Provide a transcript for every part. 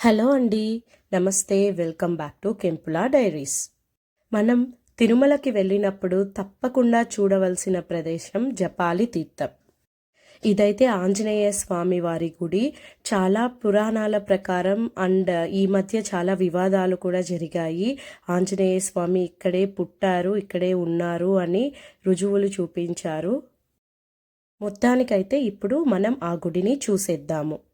Hello అండి. నమస్తే. Welcome back to Kempula diaries. మనం తిరుమలకి వెళ్ళినప్పుడు తప్పకుండా చూడవలసిన ప్రదేశం జపాలి తీర్థం. ఇదైతే ఆంజనేయ స్వామి వారి గుడి. చాలా పురాణాల ప్రకారం అండ్ ఈ మధ్య చాలా వివాదాలు కూడా జరిగాయి. ఆంజనేయ స్వామి ఇక్కడే పుట్టారు ఇక్కడే ఉన్నారు అని రుజువులు చూపించారు. మొత్తానికైతే ఇప్పుడు మనం ఆ గుడిని చూసేద్దాము.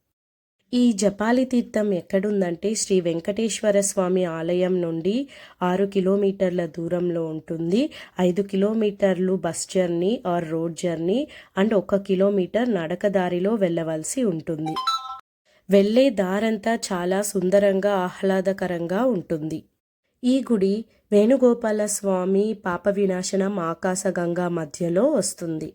ఈ జపాలి తీర్థం ఎక్కడుందంటే శ్రీ వెంకటేశ్వర స్వామి ఆలయం నుండి ఆరు కిలోమీటర్ల దూరంలో ఉంటుంది. ఐదు కిలోమీటర్లు bus journey or road journey and ఒక కిలోమీటర్ నడకదారిలో వెళ్ళవలసి ఉంటుంది. వెళ్ళే దారంతా చాలా సుందరంగా ఆహ్లాదకరంగా ఉంటుంది. ఈ గుడి వేణుగోపాల స్వామి పాప వినాశనం ఆకాశగంగా మధ్యలో వస్తుంది.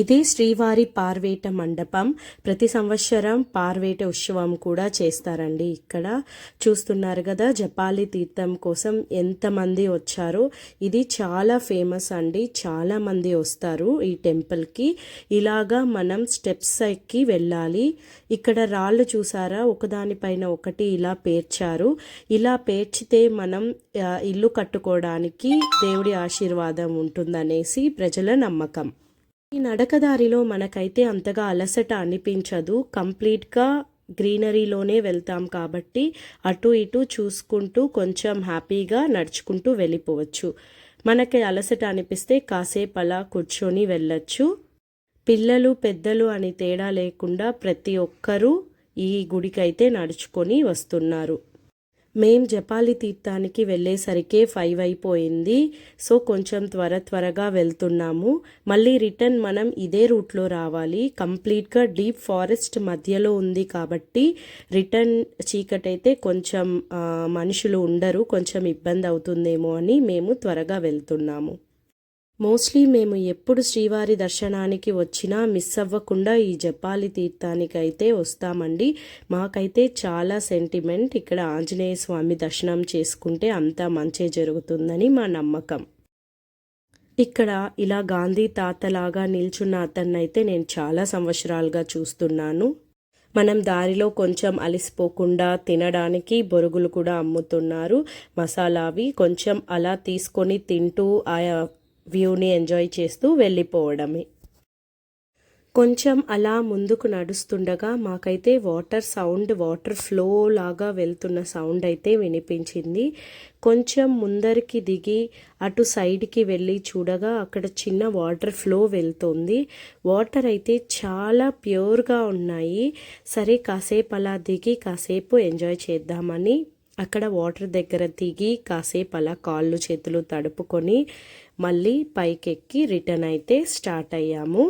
ఇది శ్రీవారి పార్వేట మండపం. ప్రతి సంవత్సరం పార్వేట ఉత్సవం కూడా చేస్తారండి ఇక్కడ. చూస్తున్నారు కదా జపాలి తీర్థం కోసం ఎంతమంది వచ్చారో. ఇది చాలా ఫేమస్ అండి. చాలా మంది వస్తారు ఈ టెంపుల్కి ఇలాగా మనం స్టెప్స్ ఎక్కి వెళ్ళాలి. ఇక్కడ రాళ్ళు చూసారా? ఒకదానిపైన ఒకటి ఇలా పేర్చారు. ఇలా పేర్చితే మనం ఇల్లు కట్టుకోవడానికి దేవుడి ఆశీర్వాదం ఉంటుందనేసి ప్రజల నమ్మకం. ఈ నడకదారిలో మనకైతే అంతగా అలసట అనిపించదు. కంప్లీట్గా గ్రీనరీలోనే వెళ్తాం కాబట్టి అటు ఇటు చూసుకుంటూ కొంచెం హ్యాపీగా నడుచుకుంటూ వెళ్ళిపోవచ్చు. మనకి అలసట అనిపిస్తే కాసేపు అలా కూర్చొని వెళ్ళచ్చు. పిల్లలు పెద్దలు అని తేడా లేకుండా ప్రతి ఒక్కరూ ఈ గుడికైతే నడుచుకొని వస్తున్నారు. మేం జపాలి తీర్థానికి వెళ్ళేసరికే ఫైవ్ అయిపోయింది. సో కొంచెం త్వర త్వరగా వెళ్తున్నాము. మళ్ళీ రిటర్న్ మనం ఇదే రూట్లో రావాలి. కంప్లీట్గా డీప్ ఫారెస్ట్ మధ్యలో ఉంది కాబట్టి రిటర్న్ చీకటైతే కొంచెం మనుషులు ఉండరు. కొంచెం ఇబ్బంది అవుతుందేమో అని మేము త్వరగా వెళ్తున్నాము. మోస్ట్లీ మేము ఎప్పుడు శ్రీవారి దర్శనానికి వచ్చినా మిస్ అవ్వకుండా ఈ జపాలి తీర్థానికి అయితే వస్తామండి. మాకైతే చాలా సెంటిమెంట్ ఇక్కడ ఆంజనేయ స్వామి దర్శనం చేసుకుంటే అంతా మంచే జరుగుతుందని మా నమ్మకం. ఇక్కడ ఇలా గాంధీ తాతలాగా నిల్చున్న అతన్నైతే నేను చాలా సంవత్సరాలుగా చూస్తున్నాను. మనం దారిలో కొంచెం అలిసిపోకుండా తినడానికి బొరుగులు కూడా అమ్ముతున్నారు. మసాలావి కొంచెం అలా తీసుకొని తింటూ ఆయా వ్యూని ఎంజాయ్ చేస్తూ వెళ్ళిపోవడమే. కొంచెం అలా ముందుకు నడుస్తుండగా మాకైతే వాటర్ సౌండ్ వాటర్ ఫ్లో లాగా వెళ్తున్న సౌండ్ అయితే వినిపించింది. కొంచెం ముందరికి దిగి అటు సైడ్కి వెళ్ళి చూడగా అక్కడ చిన్న వాటర్ ఫ్లో వెళ్తుంది. వాటర్ అయితే చాలా ప్యూర్గా ఉన్నాయి. సరే కాసేపు అలా దిగి కాసేపు ఎంజాయ్ చేద్దామని అక్కడ వాటర్ దగ్గర దిగి కాసేపు అలా కాళ్ళు చేతులు తడుపుకొని మళ్ళీ పైకెక్కి రిటర్న్ అయితే స్టార్ట్ అయ్యాము.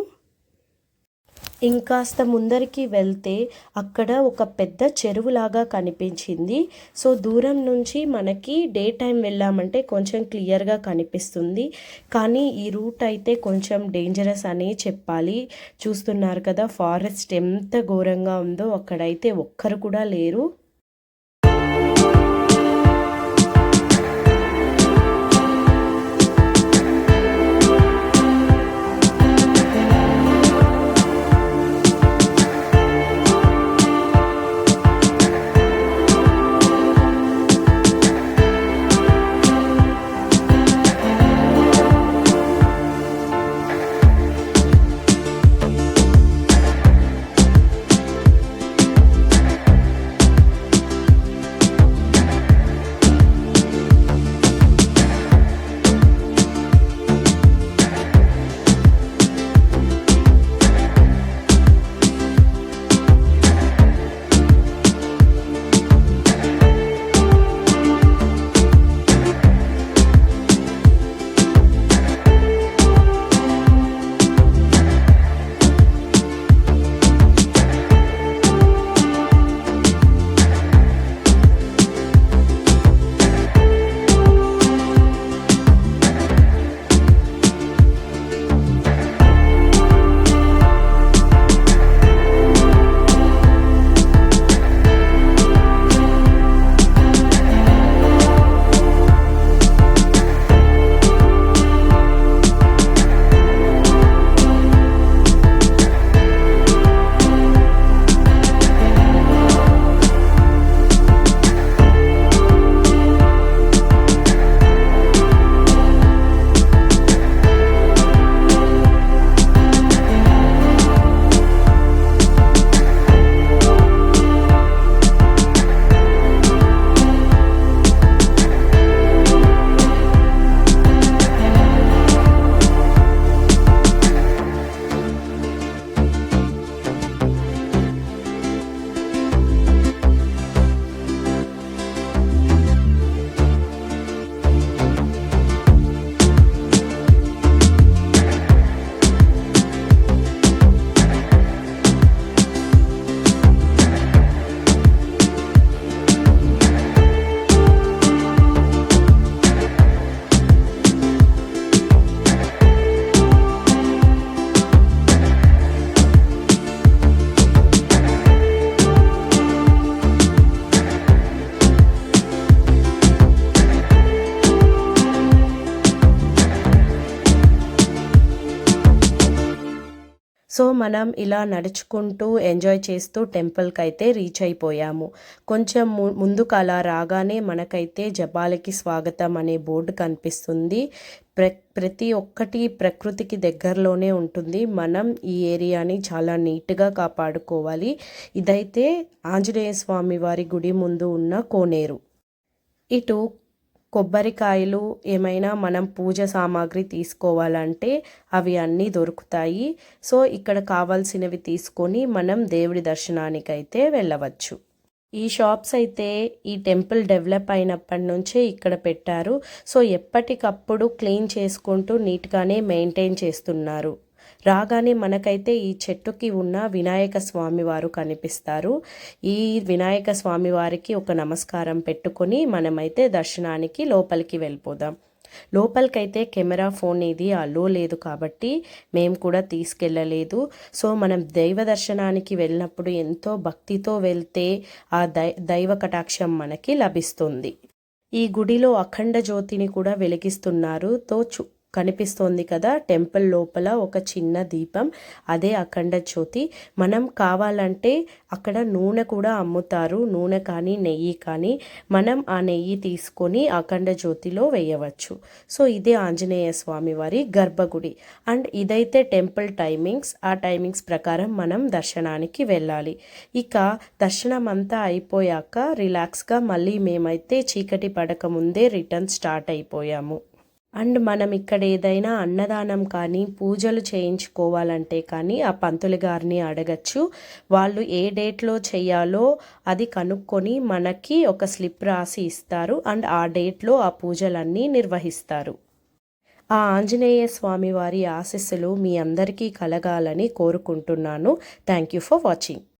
ఇంకాస్త ముందరికి వెళ్తే అక్కడ ఒక పెద్ద చెరువులాగా కనిపించింది. సో దూరం నుంచి మనకి డే టైం వెళ్ళామంటే కొంచెం క్లియర్గా కనిపిస్తుంది. కానీ ఈ రూట్ అయితే కొంచెం డేంజరస్ అని చెప్పాలి. చూస్తున్నారు కదా ఫారెస్ట్ ఎంత ఘోరంగా ఉందో అక్కడైతే ఒక్కరు కూడా లేరు. సో మనం ఇలా నడుచుకుంటూ ఎంజాయ్ చేస్తూ టెంపుల్కి అయితే రీచ్ అయిపోయాము. కొంచెం ము- ముందుకు అలా రాగానే మనకైతే జపాలకి స్వాగతం అనే బోర్డు కనిపిస్తుంది. ప్ర ప్రతి ఒక్కటి ప్రకృతికి దగ్గరలోనే ఉంటుంది. మనం ఈ ఏరియాని చాలా నీట్గా కాపాడుకోవాలి. ఇదైతే ఆంజనేయ స్వామి వారి గుడి ముందు ఉన్న కోనేరు. ఇటు కొబ్బరికాయలు ఏమైనా మనం పూజ సామాగ్రి తీసుకోవాలంటే అవి అన్నీ దొరుకుతాయి. సో ఇక్కడ కావాల్సినవి తీసుకొని మనం దేవుడి దర్శనానికైతే వెళ్ళవచ్చు. ఈ షాప్స్ అయితే ఈ టెంపుల్ డెవలప్ అయినప్పటి నుంచే ఇక్కడ పెట్టారు. సో ఎప్పటికప్పుడు క్లీన్ చేసుకుంటూ నీట్గానే మెయింటైన్ చేస్తున్నారు. రాగానే మనకైతే ఈ చెట్టుకి ఉన్న వినాయక స్వామి వారు కనిపిస్తారు. ఈ వినాయక స్వామి వారికి ఒక నమస్కారం పెట్టుకొని మనమైతే దర్శనానికి లోపలికి వెళ్ళిపోదాం. లోపలికైతే కెమెరా ఫోన్ ఇది అలో లేదు కాబట్టి మేము కూడా తీసుకెళ్ళలేదు. సో మనం దైవ దర్శనానికి వెళ్ళినప్పుడు ఎంతో భక్తితో వెళ్తే ఆ దై దైవ కటాక్షం మనకి లభిస్తుంది. ఈ గుడిలో అఖండ జ్యోతిని కూడా వెలిగిస్తున్నారు. తో చు కనిపిస్తోంది కదా టెంపుల్ లోపల ఒక చిన్న దీపం అదే అఖండ జ్యోతి. మనం కావాలంటే అక్కడ నూనె కూడా అమ్ముతారు నూనె కానీ నెయ్యి కానీ. మనం ఆ నెయ్యి తీసుకొని అఖండ జ్యోతిలో వేయవచ్చు. సో ఇదే ఆంజనేయ స్వామి వారి గర్భగుడి. అండ్ ఇదైతే టెంపుల్ టైమింగ్స్ ఆ టైమింగ్స్ ప్రకారం మనం దర్శనానికి వెళ్ళాలి. ఇక దర్శనం అంతా అయిపోయాక రిలాక్స్గా మళ్ళీ మేమైతే చీకటి పడక ముందే రిటర్న్ స్టార్ట్ అయిపోయాము. అండ్ మనం ఇక్కడ ఏదైనా అన్నదానం కానీ పూజలు చేయించుకోవాలంటే కానీ ఆ పంతులు గారిని అడగచ్చు. వాళ్ళు ఏ డేట్లో చేయాలో అది కనుక్కొని మనకి ఒక స్లిప్ రాసి ఇస్తారు అండ్ ఆ డేట్లో ఆ పూజలన్నీ నిర్వహిస్తారు. ఆ ఆంజనేయ స్వామి వారి ఆశీస్సులు మీ అందరికీ కలగాలని కోరుకుంటున్నాను. Thank you for watching.